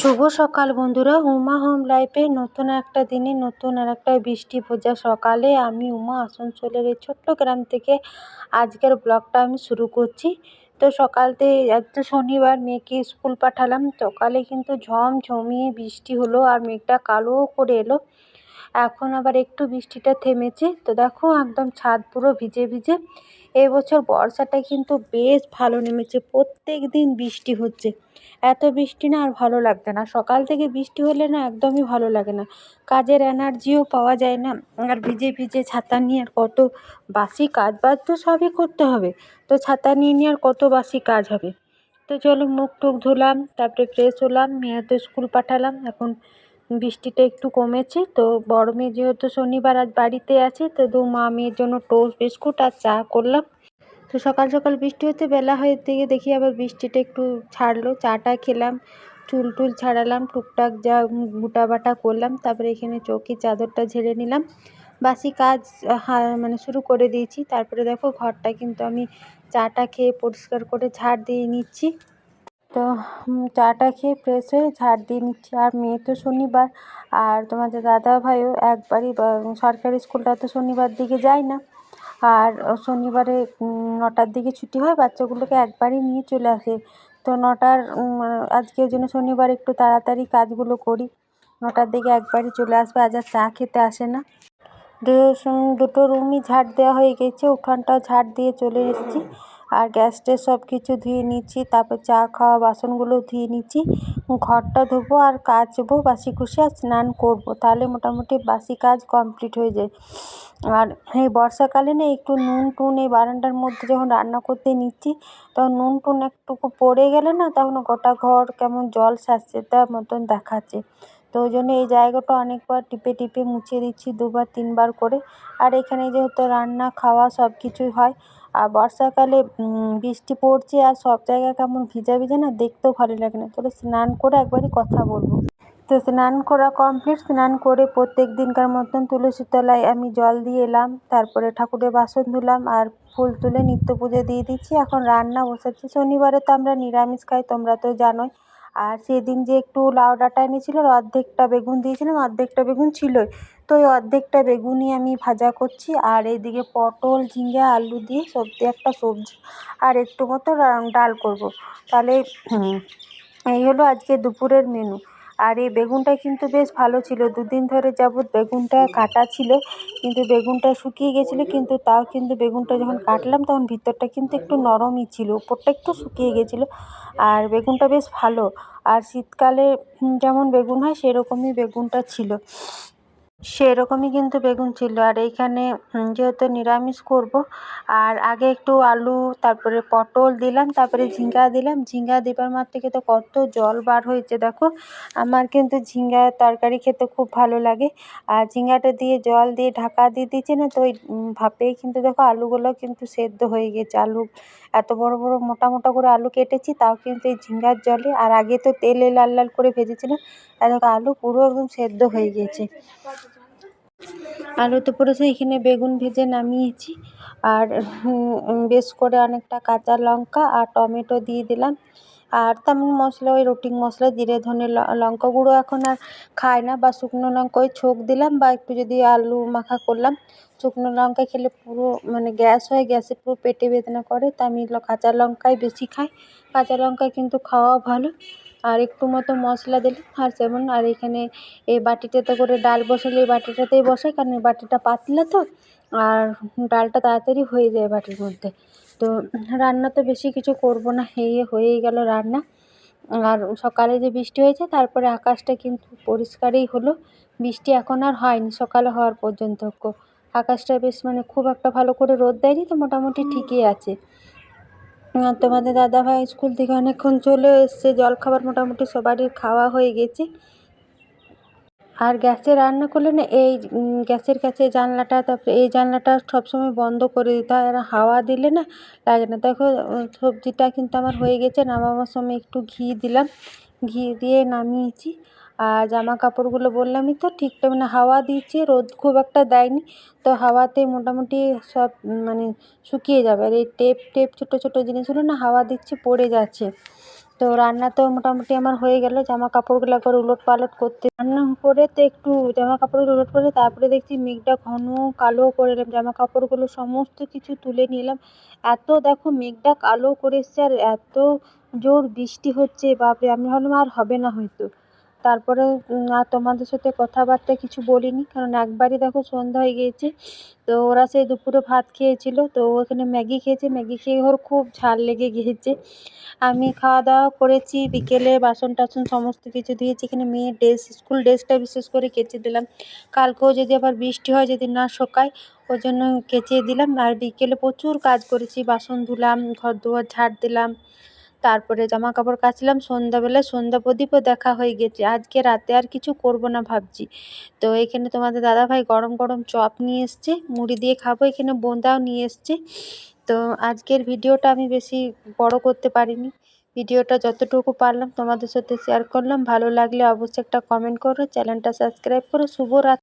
শুভ সকাল বন্ধুরা, উমা হোম লাইফে নতুন একটা দিনে নতুন আর একটা বৃষ্টি ভোজা সকালে আমি উমা আসানসোলের এই ছোট্ট গ্রাম থেকে আজকের ব্লগটা আমি শুরু করছি। তো সকালতে তো শনিবার মেয়েকে স্কুল পাঠালাম, সকালে কিন্তু ঝমঝমিয়ে বৃষ্টি হলো আর মেঘটা কালো করে এলো। এখন আবার একটু বৃষ্টিটা থেমেছে। তো দেখো একদম ছাদ পুরো ভিজে ভিজে। এবছর বর্ষাটা কিন্তু বেশ ভালো নেমেছে। প্রত্যেক দিন বৃষ্টি হচ্ছে। এত বৃষ্টি না আর ভালো লাগছে না। সকাল থেকে বৃষ্টি হলে না একদমই ভালো লাগে না। কাজের এনার্জিও পাওয়া যায় না। আর ভিজে ভিজে ছাতা নিয়ে আর কত বাসি কাজ বাজ তো সবই করতে হবে। তো ছাতা নিয়ে নিয়ে আর কত বাসি কাজ হবে। তো চলো মুখ টুক ধুলাম, তারপরে ফ্রেশ হলাম মেয়ে তো স্কুল পাঠালাম। এখন বৃষ্টিটা একটু কমেছে, তো বড় মেয়ে যেহেতু শনিবার আজ বাড়িতে আছে, তো দু মা মেয়ের জন্য টোস্ট, বিস্কুট আর চা করলাম। তো সকাল সকাল বৃষ্টি হতে বেলা হয়ে থেকে দেখি আবার বৃষ্টিটা একটু ছাড়লো, চাটা খেলাম, চুল টুল ছাড়ালাম, টুকটাক যা গুটা বাটা করলাম, তারপরে এখানে চৌকি চাদরটা ঝেড়ে নিলাম। বাসি কাজ মানে শুরু করে দিয়েছি, তারপরে দেখো ঘরটা কিন্তু আমি চাটা খেয়ে পরিষ্কার করে ঝাড় দিয়ে নিচ্ছি। তো চাটা খেয়ে ফ্রেশ হয়ে ঝাড় দিয়ে নিচ্ছি। আর মেয়ে তো শনিবার, আর তোমাদের দাদা ভাইও একবারই সরকারি স্কুলটা তো শনিবার দিকে যায় না। আর শনিবারে নটার দিকে ছুটি হয়, বাচ্চাগুলোকে একবারই নিয়ে চলে আসে। তো নটার আজকে ওই জন্য শনিবার একটু তাড়াতাড়ি কাজগুলো করি। নটার দিকে একবারই চলে আসবে, আজ আর চা খেতে আসে না। দুটো রুমই ঝাড় দেওয়া হয়ে গেছে, উঠানটাও ঝাড় দিয়ে চলে এসেছি। আর গ্যাস ট্যাস সব কিছু ধুয়ে নিচ্ছি, তারপর চা খাওয়া বাসনগুলো ধুয়ে নিচ্ছি, ঘরটা ধোবো আর কাচবো বাসি কুসি আর স্নান করব। তাহলে মোটামুটি বাসি কাজ কমপ্লিট হয়ে যায়। আর এই বর্ষাকালে না একটু নুন টুন এই বারান্দার মধ্যে যখন রান্না করতে নিচ্ছি তখন নুন টুন একটুকু পড়ে গেলে না তখন গোটা ঘর কেমন জল সারছে তার মতন দেখাচ্ছে। তো ওই জন্য এই জায়গাটা অনেকবার টিপে টিপে মুছে দিচ্ছি দুবার, তিনবার করে। আর এখানে যেহেতু রান্না খাওয়া সব কিছুই হয় আর বর্ষাকালে বৃষ্টি পড়ছে আর সব জায়গা কেমন ভিজা ভিজা না, দেখতেও ভালো লাগে না। চলো স্নান করে একবারই কথা বলব। তো স্নান করা কমপ্লিট স্নান করে প্রত্যেক দিনকার মতন তুলসী তলায় আমি জল দিয়ে এলাম, তারপরে ঠাকুরের বাসন ধুলাম আর ফুল তুলে নিত্য পুজো দিয়ে দিচ্ছি। এখন রান্না বসাচ্ছি। শনিবারে তো আমরা নিরামিষ খাই, তোমরা তো জানোই। আর সেদিন যে একটু লাউ ডাঁটা এনেছিল অর্ধেকটা বেগুন দিয়েছিলাম, অর্ধেকটা বেগুন ছিলই। তো ওই অর্ধেকটা বেগুনই আমি ভাজা করছি, আর এইদিকে পটল, ঝিঙে, আলু দিয়ে সবজি একটা সবজি, আর একটু মতো ডাল করব। তাহলে এই হলো আজকে দুপুরের মেনু আর এই বেগুনটা কিন্তু বেশ ভালো ছিল। দুদিন ধরে যাবৎ বেগুনটা কাটা ছিল, কিন্তু বেগুনটা শুকিয়ে গেছিল, কিন্তু তাও কিন্তু বেগুনটা যখন কাটলাম তখন ভিতরটা কিন্তু একটু নরমই ছিল, উপরটা একটু শুকিয়ে গেছিল। আর বেগুনটা বেশ ভালো। আর শীতকালে যেমন বেগুন হয়, সেরকমই বেগুনটা ছিল। সেরকমই কিন্তু বেগুন ছিল। আর এইখানে যেহেতু নিরামিষ করব, আর আগে একটু আলু, তারপরে পটল দিলাম, তারপরে ঝিঙ্গা দিলাম। ঝিঙ্গা দেবার মার থেকে তো কত জল বার হয়েছে, দেখো। আমার কিন্তু ঝিঙ্গা তরকারি খেতে খুব ভালো লাগে। আর ঝিঙ্গাটা দিয়ে জল দিয়ে ঢাকা দিয়ে দিয়েছি না, তো ওই ভাপেই কিন্তু দেখো আলুগুলো কিন্তু সেদ্ধ হয়ে গেছে। আলু এত বড় বড় মোটা মোটা করে আলু কেটেছি, তাও কিন্তু এই ঝিঙ্গার জলে। আর আগে তো তেলে লাল লাল করে ভেজেছিলাম আর দেখো আলু পুরো একদম সেদ্ধ হয়ে গিয়েছে। আলু তো পুরো এখানে বেগুন ভেজে নামিয়েছি। আর বেশ করে অনেকটা কাঁচা লঙ্কা আর টমেটো দিয়ে দিলাম। আর তেমন মশলা, ওই রুটিন মশলা, জিরে, ধনে লঙ্কা গুঁড়ো এখন আর খায় না, বা শুকনো লঙ্কা ওই ছোক দিলাম, বা একটু যদি আলু মাখা করলাম, শুকনো লঙ্কা খেলে পুরো মানে গ্যাস হয় গ্যাসে পুরো পেটে বেদনা করে, তা আমি কাঁচা লঙ্কাই বেশি খাই। কাঁচা লঙ্কা কিন্তু খাওয়াও ভালো, আর একটু মতো মশলা দিলে আর যেমন আর এখানে এই বাটিটাতে করে ডাল বসালে এই বাটিটাতেই বসাই, কারণ এই বাটিটা পাতলা তো, আর ডালটা তাড়াতাড়ি হয়ে যায় বাটির মধ্যে। তো রান্না তো বেশি কিছু করব না, এই হয়েই গেল রান্না। আর সকালে যে বৃষ্টি হয়েছে, তারপরে আকাশটা কিন্তু পরিষ্কারই হলো। বৃষ্টি এখন আর হয়নি, সকালে হওয়ার পর্যন্ত। আকাশটা বেশ মানে খুব একটা ভালো করে রোদ দেয়নি তো মোটামুটি ঠিকই আছে। তোমাদের দাদাভাই স্কুল থেকে অনেকক্ষণ চলে এসছে, জলখাবার মোটামুটি সবারই খাওয়া হয়ে গেছে। আর গ্যাসে রান্না করলে না এই গ্যাসের কাছে জানলাটা, তারপরে এই জানলাটা সবসময় বন্ধ করে দিতে হয়। আর হাওয়া দিলে না লাগে না। দেখো সবজিটা কিন্তু আমার হয়ে গেছে। নামাবার সময় একটু ঘি দিলাম। ঘি দিয়ে নামিয়েছি। আর জামা কাপড়গুলো বললামই তো, ঠিক মানে হাওয়া দিচ্ছে। রোদ খুব একটা দেয়নি। তো হাওয়াতে মোটামুটি সব মানে শুকিয়ে যাবে। আর এই টেপ টেপ ছোটো ছোটো জিনিসগুলো না হাওয়া দিচ্ছে, পড়ে যাচ্ছে। তো রান্না তো মোটামুটি আমার হয়ে গেল জামা কাপড়গুলো একবার উলট পালট করতে। রান্না করে তো একটু জামা কাপড়গুলো উলট করে, তারপরে দেখছি মেঘটা ঘন কালো করে এলাম জামা কাপড়গুলো সমস্ত কিছু তুলে নিলাম। এত দেখো মেঘটা কালো করে এসছে আর এত জোর বৃষ্টি হচ্ছে, বাপরে! আমি ভাবলাম আর হবে না হয়তো। তারপরে আর তোমাদের সাথে কথাবার্তা কিছু বলিনি, কারণ একবারই দেখো সন্ধ্যা হয়ে গিয়েছে, তো ওরা সেই দুপুরে ভাত খেয়েছিল, তো ওখানে ম্যাগি খেয়েছে, ম্যাগি খেয়ে ওর খুব ঝাল লেগে গিয়েছে। আমি খাওয়া দাওয়া করেছি, বিকেলে বাসন টাসন সমস্ত কিছু দিয়েছি, এখানে মেয়ের ড্রেস, স্কুল ড্রেসটা বিশেষ করে কেচে দিলাম। কালকেও যদি আবার বৃষ্টি হয়, যদি না শোকায়, ওই জন্য কেচে দিলাম। আর বিকেলে প্রচুর কাজ করেছি, বাসন ধুলাম ঘর দুয়ার ঝাড় দিলাম তারপরে জামা কাপড় কাচলাম, সন্ধ্যাবেলায় সন্ধ্যা প্রদীপও দেখা হয়ে গেছে। আজকে রাতে আর কিছু করব না ভাবছি। তো এখানে তোমাদের দাদাভাই গরম গরম চপ নিয়ে এসছে, মুড়ি দিয়ে খাব। এখানে বোঁদাও নিয়ে এসছে। তো আজকের ভিডিওটা আমি বেশি বড় করতে পারিনি। ভিডিওটা যতটুকু পারলাম তোমাদের সাথে শেয়ার করলাম। ভালো লাগলে অবশ্যই একটা কমেন্ট করো চ্যানেলটা সাবস্ক্রাইব করো। শুভরাত্রি।